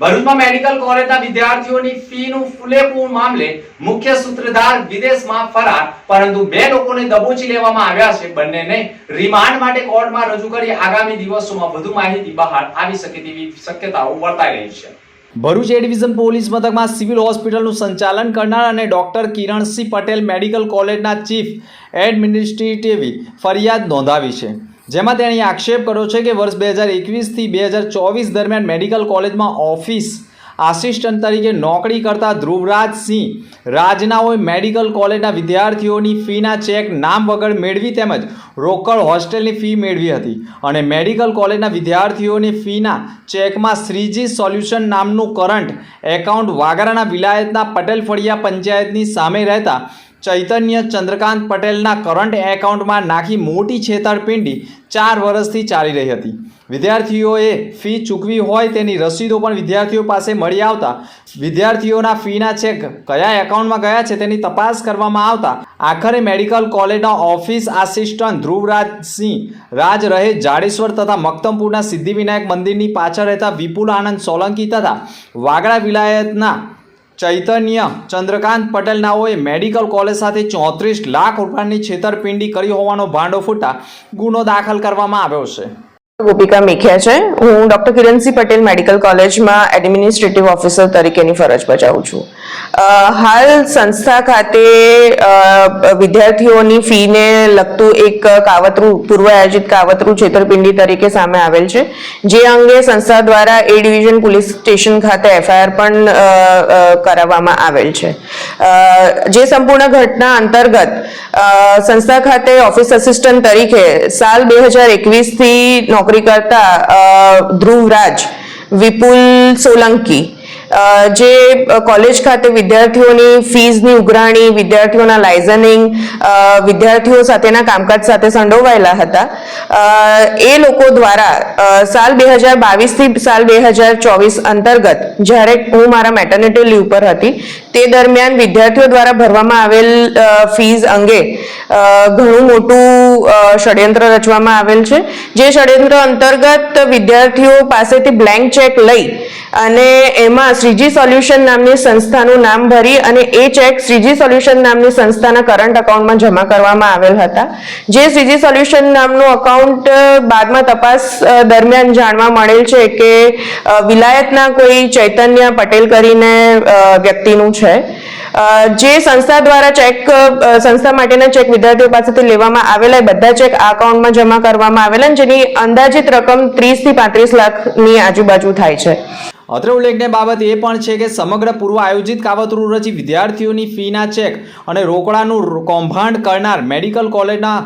ભરૂચમાં મેડિકલ કોલેજના વિદ્યાર્થીઓની ફીનું ફુલેફૂલ મામલે મુખ્ય સૂત્રધાર વિદેશમાં ફરાર, પરંતુ બે લોકોને દબોચી લેવામાં આવ્યા છે. બંનેને રિમાન્ડ માટે કોર્ટમાં રજૂ કરી આગામી દિવસોમાં વધુ માહિતી બહાર આવી શકે તેવી શક્યતાઓ વર્તાઈ રહી છે. ભરૂચ એડિવિઝન પોલીસ મથકમાં સિવિલ હોસ્પિટલનું સંચાલન કરનાર અને ડોક્ટર કિરણસિંહ પટેલ મેડિકલ કોલેજના ચીફ એડમિનિસ્ટ્રેટિવ ફરિયાદ નોંધાવી છે. જેમાં તેણે આક્ષેપ કર્યો છે કે વર્ષ બે હજાર એકવીસથી બે હજાર ચોવીસ દરમિયાન મેડિકલ કોલેજમાં ઓફિસ આસિસ્ટન્ટ તરીકે નોકરી કરતા ધ્રુવરાજસિંહ રાજનાઓએ મેડિકલ કોલેજના વિદ્યાર્થીઓની ફીના ચેક નામ વગર મેળવી તેમજ રોકડ હોસ્ટેલની ફી મેળવી હતી અને મેડિકલ કોલેજના વિદ્યાર્થીઓની ફીના ચેકમાં શ્રીજી સોલ્યુશન નામનું કરંટ એકાઉન્ટ વાગરાના વિલાયતના પટેલ ફળિયા પંચાયતની સામે રહેતા ચૈતન્ય ચંદ્રકાંત પટેલના કરંટ એકાઉન્ટમાં નાખી મોટી છેતરપિંડી ચાર વર્ષથી ચાલી રહી હતી. વિદ્યાર્થીઓએ ફી ચૂકવી હોય તેની રસીદો પણ વિદ્યાર્થીઓ પાસે મળી આવતા વિદ્યાર્થીઓના ફીના ચેક કયા એકાઉન્ટમાં ગયા છે તેની તપાસ કરવામાં આવતા આખરે મેડિકલ કોલેજના ઓફિસ આસિસ્ટન્ટ ધ્રુવરાજસિંહ રાજ રહે જાડેશ્વર તથા મક્તમપુરના સિદ્ધિવિનાયક મંદિરની પાછળ રહેતા વિપુલ આનંદ સોલંકી તથા વાગડા વિલાયતના ચૈતન્ય ચંદ્રકાંત પટેલ નાઓએ મેડિકલ કોલેજ સાથે ચોત્રીસ લાખ રૂપિયાની છેતરપિંડી કરી હોવાનો ભાંડો ફૂટા ગુનો દાખલ કરવામાં આવ્યો છે. ગોપિકા મેખિયા છે. હું ડોક્ટર કિરણસિંહ પટેલ મેડિકલ કોલેજમાં એડમિનિસ્ટ્રેટિવ ઓફિસર તરીકેની ફરજ બજાવું છું. હાલ સંસ્થા ખાતે વિદ્યાર્થીઓની ફીને લગતું એક કાવતરું પૂર્વ આયોજિત કાવતરું છેતરપિંડી તરીકે સામે આવેલ છે. જે અંગે સંસ્થા દ્વારા એ ડિવિઝન પોલીસ સ્ટેશન ખાતે એફઆઈઆર પણ કરાવવામાં આવેલ છે. જે સંપૂર્ણ ઘટના અંતર્ગત સંસ્થા ખાતે ઓફિસ અસિસ્ટન્ટ તરીકે સાલ બે હજાર એકવીસથી નોકરી કરતા ધ્રુવરાજ વિપુલ સોલંકી જે કોલેજ ખાતે વિદ્યાર્થીઓની ફીઝની ઉઘરાણી, વિદ્યાર્થીઓના લાઇઝનિંગ વિદ્યાર્થીઓ સાથેના કામકાજ સાથે સંડોવાયેલા હતા. એ લોકો દ્વારા સાલ બે હજાર બાવીસથી સાલ બે હજાર ચોવીસ અંતર્ગત જ્યારે હું મારા મેટર્નિટી લીવ પર હતી, તે દરમિયાન વિદ્યાર્થીઓ દ્વારા ભરવામાં આવેલ ફીઝ અંગે ઘણું મોટું ષડયંત્ર રચવામાં આવેલ છે. જે ષડયંત્ર અંતર્ગત વિદ્યાર્થીઓ પાસેથી બ્લેન્ક ચેક લઈ અને એમાં શ્રીજી સોલ્યુશન નામની સંસ્થાનું નામ ભરી અને એ ચેક શ્રીજી સોલ્યુશન નામની સંસ્થાના કરંટ અકાઉન્ટમાં જમા કરવામાં આવેલ હતા. જે શ્રીજી સોલ્યુશન નામનું અકાઉન્ટ બાદમાં તપાસ દરમિયાન જાણવા મળેલ છે કે વિલાયતના કોઈ ચૈતન્ય પટેલ કરીને વ્યક્તિનું છે. જે સંસ્થા દ્વારા ચેક સંસ્થા માટેના ચેક વિદ્યાર્થીઓ પાસેથી લેવામાં આવેલા બધા ચેક આ અકાઉન્ટમાં જમા કરવામાં આવેલા જેની અંદાજિત રકમ ત્રીસથી પાંત્રીસ લાખની આજુબાજુ થાય છે. અત્રે ઉલ્લેખનીય બાબત એ પણ છે કે સમગ્ર પૂર્વ આયોજિત કાવતરું રચી વિદ્યાર્થીઓની ફીના ચેક અને રોકડાનું કૌભાંડ કરનાર મેડિકલ કોલેજના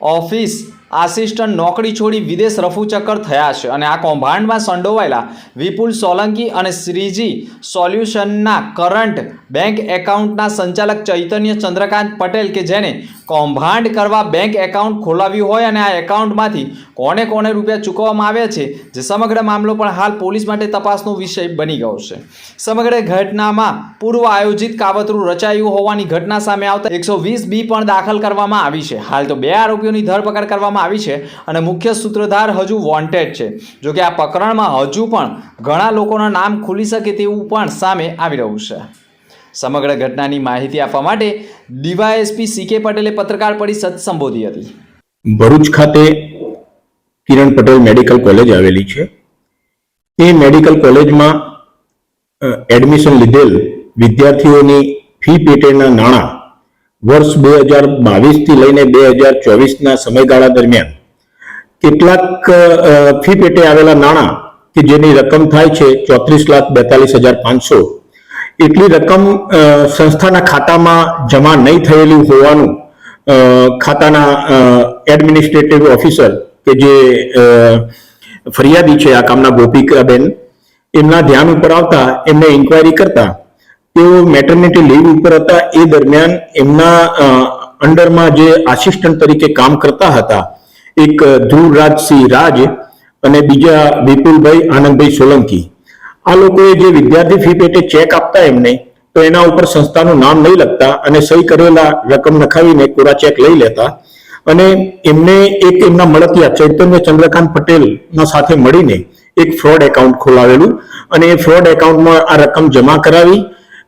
ઓફિસ આસિસ્ટન્ટ નોકરી છોડી વિદેશ રફુચક્કર થયા છે અને આ કૌભાંડમાં સંડોવાયેલા વિપુલ સોલંકી અને શ્રીજી સોલ્યુશનના કરંટ બેંક એકાઉન્ટના સંચાલક ચૈતન્ય ચંદ્રકાંત પટેલ કે જેને કૌભાંડ કરવા બેંક એકાઉન્ટ ખોલાવ્યું હોય અને આ એકાઉન્ટમાંથી કોને કોને રૂપિયા ચૂકવવામાં આવ્યા છે, જે સમગ્ર મામલો પણ હાલ પોલીસ માટે તપાસનો વિષય બની ગયો છે. સમગ્ર ઘટનામાં પૂર્વ આયોજિત કાવતરું રચાયું હોવાની ઘટના સામે આવતા એકસો વીસ બી પણ દાખલ કરવામાં આવી છે. હાલ તો બે આરોપીઓની ધરપકડ કરવામાં આવી છે અને મુખ્ય સૂત્રધાર હજુ વોન્ટેડ છે. જોકે આ પ્રકરણમાં હજુ પણ ઘણા લોકોના નામ ખુલી શકે તેવું પણ સામે આવી રહ્યું છે. સમગ્ર ઘટનાની માહિતી આપવા માટે ડીવાયએસપી સી કે પટેલે પત્રકાર પરિષદ સંબોધી હતી. ભરૂચ ખાતે કિરણ પટેલ મેડિકલ કોલેજ આવેલી છે. એ મેડિકલ કોલેજમાં એડમિશન લીધેલ વિદ્યાર્થીઓની ફી પેટેના નાણાં વર્ષ બે હજાર બાવીસથી લઈને બે હજાર ચોવીસના સમયગાળા દરમિયાન કેટલાક ફી પેટે આવેલા નાણાં કે જેની રકમ થાય છે ચોત્રીસ લાખ બેતાલીસ હજાર પાંચસો એટલી રકમ સંસ્થાના ખાતામાં જમા નહીં થયેલી હોવાનું ખાતાના એડમિનિસ્ટ્રેટિવ ઓફિસર કે જે ફરિયાદી છે આ કામના ગોપિકાબેન, એમના ધ્યાન ઉપર આવતા, એમને ઇન્કવાયરી કરતા, તેઓ મેટર્નિટી લીવ ઉપર હતા. એ દરમિયાન એમના અંડરમાં જે આસિસ્ટન્ટ તરીકે કામ કરતા હતા, એક ધ્રુવરાજસિંહ રાજ અને બીજા વિપુલભાઈ આનંદભાઈ સોલંકી. આ લોકોએ જે વિદ્યાર્થી ફી પેટે ચેક આપતા એમને તો એના ઉપર સંસ્થાનું નામ નહીં લખતા અને સહી કરેલા રકમ લખાવીને કોરા ચેક લઈ લેતા. અને એમને એક એમના મળતિયા ચૈતન્ય ચંદ્રકાંત પટેલ સાથે મળીને એક ફ્રોડ એકાઉન્ટ ખોલાવેલું. અને એ ફ્રોડ એકાઉન્ટમાં આ રકમ જમા કરાવી